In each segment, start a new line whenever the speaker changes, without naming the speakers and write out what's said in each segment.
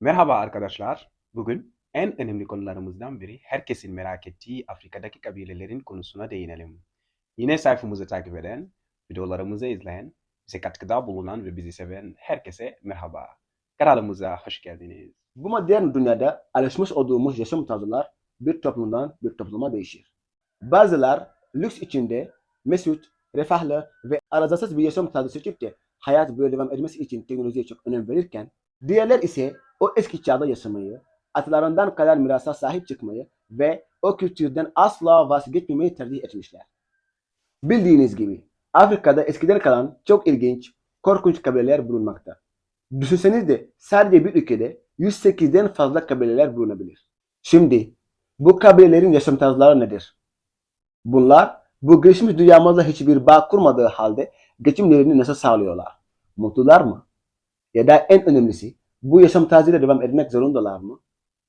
Merhaba arkadaşlar. Bugün en önemli konularımızdan biri herkesin merak ettiği Afrika'daki kabilelerin konusuna değinelim. Yine sayfamızı takip eden, videolarımızı izleyen, bize katkıda bulunan ve bizi seven herkese merhaba. Kanalımıza hoş geldiniz.
Bu modern dünyada alışmış olduğumuz yaşam tarzlar bir toplumdan bir topluma değişir. Bazılar lüks içinde mesut, refahlı ve arızasız bir yaşam tarzı seçip hayat böyle devam etmesi için teknolojiye çok önem verirken, diğerler ise o eski çağda yaşamayı, atalarından kalan mirasa sahip çıkmayı ve o kültürden asla vazgeçmemeyi tercih etmişler. Bildiğiniz gibi Afrika'da eskiden kalan çok ilginç, korkunç kabileler bulunmakta. Düşünseniz de sadece bir ülkede 108'den fazla kabileler bulunabilir. Şimdi bu kabilelerin yaşam tarzları nedir? Bunlar bu gelişmiş dünyamızla hiçbir bağ kurmadığı halde geçimlerini nasıl sağlıyorlar? Mutlular mı? Ya da en önemlisi bu yaşam tarzıyla devam etmek zorundalar mı?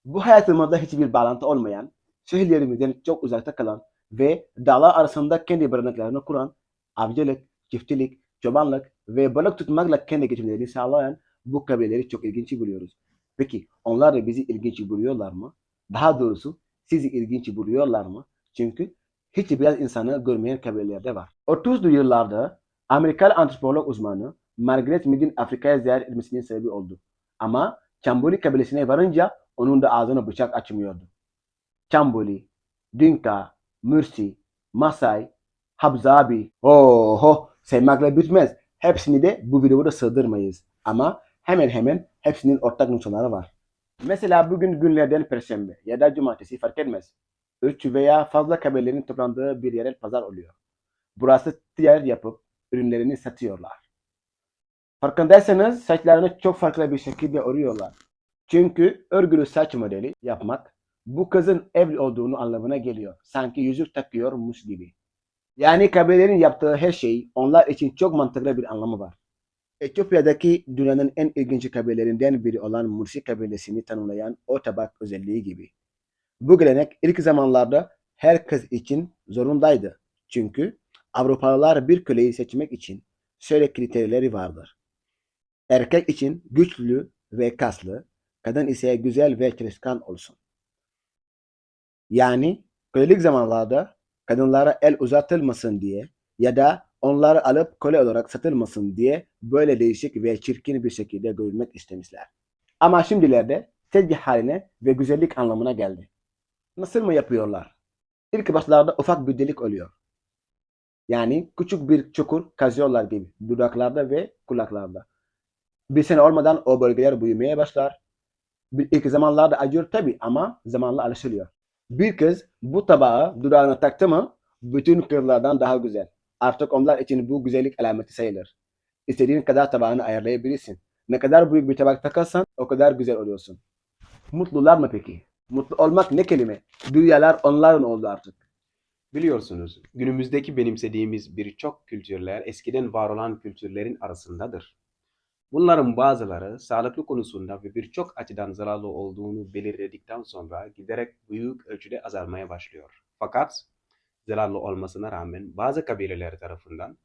Bu hayatımızda hiçbir bağlantı olmayan, şehirlerimizden çok uzakta kalan ve dağlar arasında kendi barınaklarını kuran, avcılık, çiftçilik, çobanlık ve balık tutmakla kendi geçimlerini sağlayan bu kabileleri çok ilginç buluyoruz. Peki onlar da bizi ilginç buluyorlar mı? Daha doğrusu sizi ilginç buluyorlar mı? Çünkü hiç biraz insanı görmeyen kabilelerde var. 30'lu yıllarda Amerikalı antropolog uzmanı Margaret Mead'in Afrika'ya ziyaret etmesinin sebebi oldu. Ama Çamboli kabilesine varınca onun da ağzını bıçak açmıyordu. Çamboli, Dinka, Mursi, Masai, Habzabi, oho saymakla bitmez. Hepsini de bu videoda sığdırmayız. Ama hemen hemen hepsinin ortak noktaları var. Mesela bugün günlerden perşembe ya da cumartesi fark etmez. Üç veya fazla kabilelerin toplandığı bir yerel pazar oluyor. Burası ticaret yapıp ürünlerini satıyorlar. Farkındaysanız saçlarını çok farklı bir şekilde örüyorlar. Çünkü örgülü saç modeli yapmak bu kızın evli olduğunu anlamına geliyor. Sanki yüzük takıyormuş gibi. Yani kabilelerin yaptığı her şey onlar için çok mantıklı bir anlamı var. Etiyopya'daki dünyanın en ilginç kabilelerinden biri olan Mursi kabilesini tanımlayan o tabak özelliği gibi. Bu gelenek ilk zamanlarda her kız için zorundaydı. Çünkü Avrupalılar bir köleyi seçmek için şöyle kriterleri vardır. Erkek için güçlü ve kaslı, kadın ise güzel ve çalışkan olsun. Yani kölelik zamanlarda kadınlara el uzatılmasın diye ya da onları alıp köle olarak satılmasın diye böyle değişik ve çirkin bir şekilde görülmek istemişler. Ama şimdilerde sevgi haline ve güzellik anlamına geldi. Nasıl mı yapıyorlar? İlk başlarda ufak bir delik oluyor. Yani küçük bir çukur kazıyorlar gibi dudaklarda ve kulaklarda. Bir sene olmadan o bölgeler büyümeye başlar. Bir ilk zamanlarda acıyor tabi ama zamanla alışılıyor. Bir kız bu tabağı dudağına taktı mı bütün kızlardan daha güzel. Artık onlar için bu güzellik alameti sayılır. İstediğin kadar tabağını ayarlayabilirsin. Ne kadar büyük bir tabak takarsan o kadar güzel oluyorsun. Mutlular mı peki? Mutlu olmak ne kelime? Dünyalar onların oldu artık.
Biliyorsunuz günümüzdeki benimsediğimiz birçok kültürler eskiden var olan kültürlerin arasındadır. Bunların bazıları sağlıklı konusunda ve birçok açıdan zararlı olduğunu belirledikten sonra giderek büyük ölçüde azalmaya başlıyor. Fakat zararlı olmasına rağmen bazı kabileler tarafından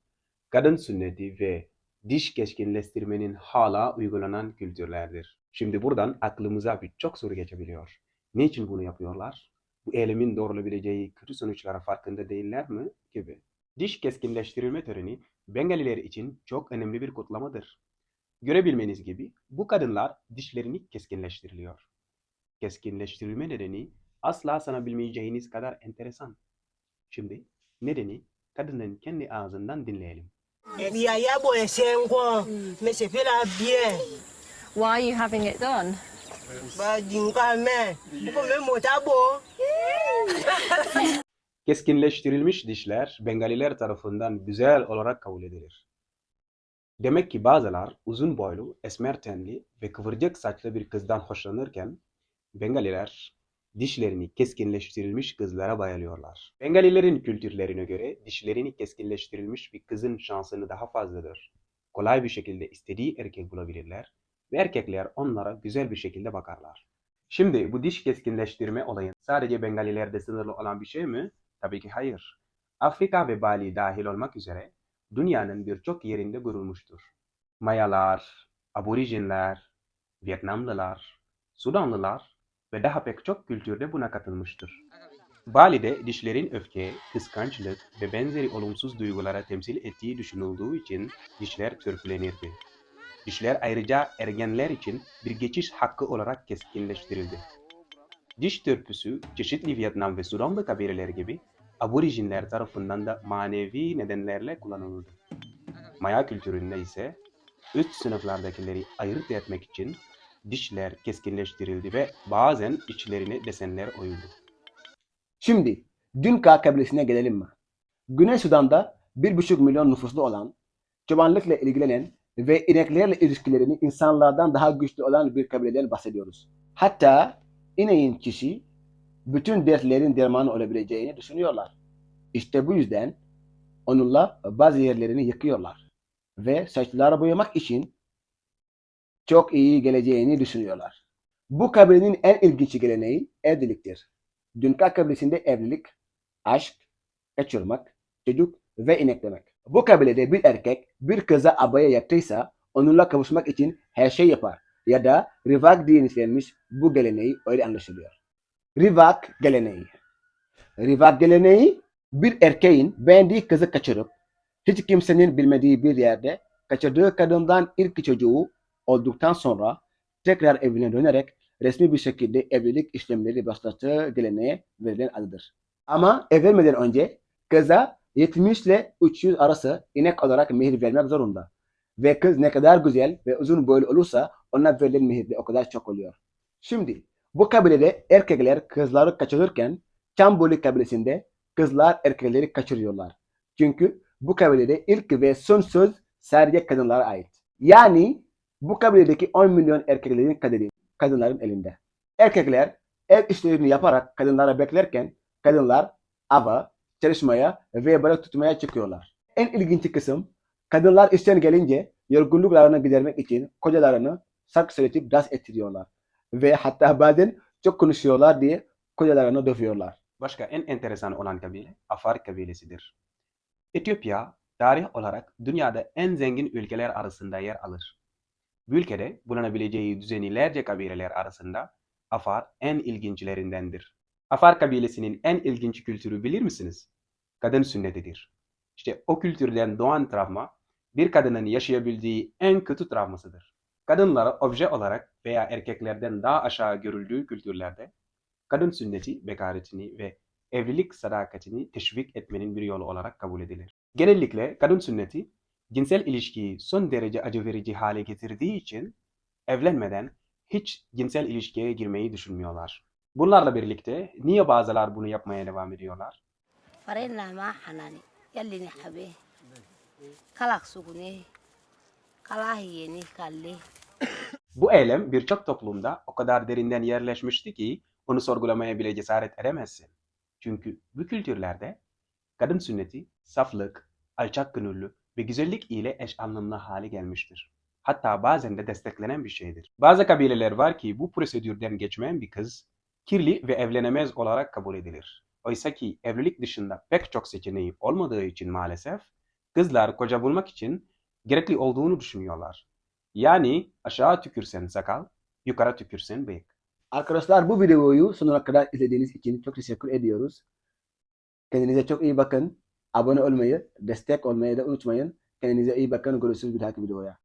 kadın sünneti ve diş keskinleştirmenin hala uygulanan kültürlerdir. Şimdi buradan aklımıza birçok soru geçebiliyor. Niçin bunu yapıyorlar? Bu eylemin doğrulabileceği kötü sonuçlara farkında değiller mi? Gibi. Diş keskinleştirilme töreni Bengaliler için çok önemli bir kutlamadır. Görebilmeniz gibi bu kadınlar dişlerini keskinleştiriliyor. Keskinleştirilme nedeni asla sanabilmeyeceğiniz kadar enteresan. Şimdi nedeni kadının kendi ağzından dinleyelim.
Bien.
Why are you having it done?
Keskinleştirilmiş dişler Bengaliler tarafından güzel olarak kabul edilir. Demek ki bazılar uzun boylu, esmer tenli ve kıvırcık saçlı bir kızdan hoşlanırken Bengaliler dişlerini keskinleştirilmiş kızlara bayılıyorlar. Bengalilerin kültürlerine göre dişlerini keskinleştirilmiş bir kızın şansını daha fazladır. Kolay bir şekilde istediği erkek bulabilirler ve erkekler onlara güzel bir şekilde bakarlar. Şimdi bu diş keskinleştirme olayın sadece Bengalilerde sınırlı olan bir şey mi? Tabii ki hayır. Afrika ve Bali dahil olmak üzere dünyanın birçok yerinde görülmüştür. Mayalar, Aborijinler, Vietnamlılar, Sudanlılar ve daha pek çok kültürde buna katılmıştır. Bali'de dişlerin öfke, kıskançlık ve benzeri olumsuz duygulara temsil ettiği düşünüldüğü için dişler törpülenirdi. Dişler ayrıca ergenler için bir geçiş hakkı olarak keskinleştirildi. Diş törpüsü çeşitli Vietnam ve Sudanlı kabileler gibi aborijinler tarafından da manevi nedenlerle kullanıldı. Maya kültüründe ise üst sınıflardakileri ayırt etmek için dişler keskinleştirildi ve bazen içlerine desenler oyuldu.
Şimdi Dinka kabilesine gelelim mi? Güney Sudan'da 1,5 milyon nüfuslu olan, çobanlıkla ilgilenen ve ineklerle ilişkilerini insanlardan daha güçlü olan bir kabileden bahsediyoruz. Hatta ineğin kişi bütün dertlerin dermanı olabileceğini düşünüyorlar. İşte bu yüzden onunla bazı yerlerini yıkıyorlar ve saçları boyamak için çok iyi geleceğini düşünüyorlar. Bu kabilenin en ilginç geleneği evliliktir. Dinka kabilesinde evlilik, aşk, kaçırmak, çocuk ve inek demek. Bu kabilede bir erkek bir kıza abaya yaptıysa onunla kavuşmak için her şey yapar. Ya da rivak diye nitelenmiş bu geleneği öyle anlaşılıyor. Rivak geleneği. Rivak geleneği bir erkeğin beğendiği kızı kaçırıp hiç kimsenin bilmediği bir yerde kaçırdığı kadından ilk çocuğu olduktan sonra tekrar evine dönerek resmi bir şekilde evlilik işlemleri başlattığı geleneğe verilen adıdır. Ama evlenmeden önce kıza 70 ile 300 arası inek olarak mehir vermek zorunda. Ve kız ne kadar güzel ve uzun boylu olursa ona verilen mehir de o kadar çok oluyor. Şimdi bu kabilede erkekler kızları kaçırırken Çamboli kabilesinde kızlar erkekleri kaçırıyorlar. Çünkü bu kabilede ilk ve son söz sadece kadınlara ait. Yani bu kabiledeki 10 milyon erkeklerin kaderi kadınların elinde. Erkekler ev işlerini yaparak kadınlara beklerken kadınlar ava, çalışmaya ve balık tutmaya çıkıyorlar. En ilginç kısım kadınlar işten gelince yorgunluklarını gidermek için kocalarını şarkı söyletip dans ettiriyorlar. Ve hatta bazen çok konuşuyorlar diye kocalarını dövüyorlar.
Başka en enteresan olan kabile Afar kabilesidir. Etiyopya tarih olarak dünyada en zengin ülkeler arasında yer alır. Bu ülkede bulunabileceği düzenilerce kabileler arasında Afar en ilginçlerindendir. Afar kabilesinin en ilginç kültürü bilir misiniz? Kadın sünnetidir. İşte o kültürden doğan travma bir kadının yaşayabildiği en kötü travmasıdır. Kadınlara obje olarak veya erkeklerden daha aşağı görüldüğü kültürlerde kadın sünneti bekaretini ve evlilik sadakatini teşvik etmenin bir yolu olarak kabul edilir. Genellikle kadın sünneti cinsel ilişkiyi son derece acı verici hale getirdiği için evlenmeden hiç cinsel ilişkiye girmeyi düşünmüyorlar. Bunlarla birlikte niye bazılar bunu yapmaya devam ediyorlar?
yallini
Bu eylem birçok toplumda o kadar derinden yerleşmişti ki onu sorgulamaya bile cesaret edemezsin. Çünkü bu kültürlerde kadın sünneti saflık, alçak gönüllü ve güzellik ile eş anlamlı hale gelmiştir. Hatta bazen de desteklenen bir şeydir. Bazı kabileler var ki bu prosedürden geçmeyen bir kız kirli ve evlenemez olarak kabul edilir. Oysa ki evlilik dışında pek çok seçeneği olmadığı için maalesef kızlar koca bulmak için gerekli olduğunu düşünüyorlar. Yani aşağı tükürsen sakal, yukarı tükürsen bıyık.
Arkadaşlar bu videoyu sonuna kadar izlediğiniz için çok teşekkür ediyoruz. Kendinize çok iyi bakın. Abone olmayı, destek olmayı da unutmayın. Kendinize iyi bakın. Görüşürüz bir dahaki videoya.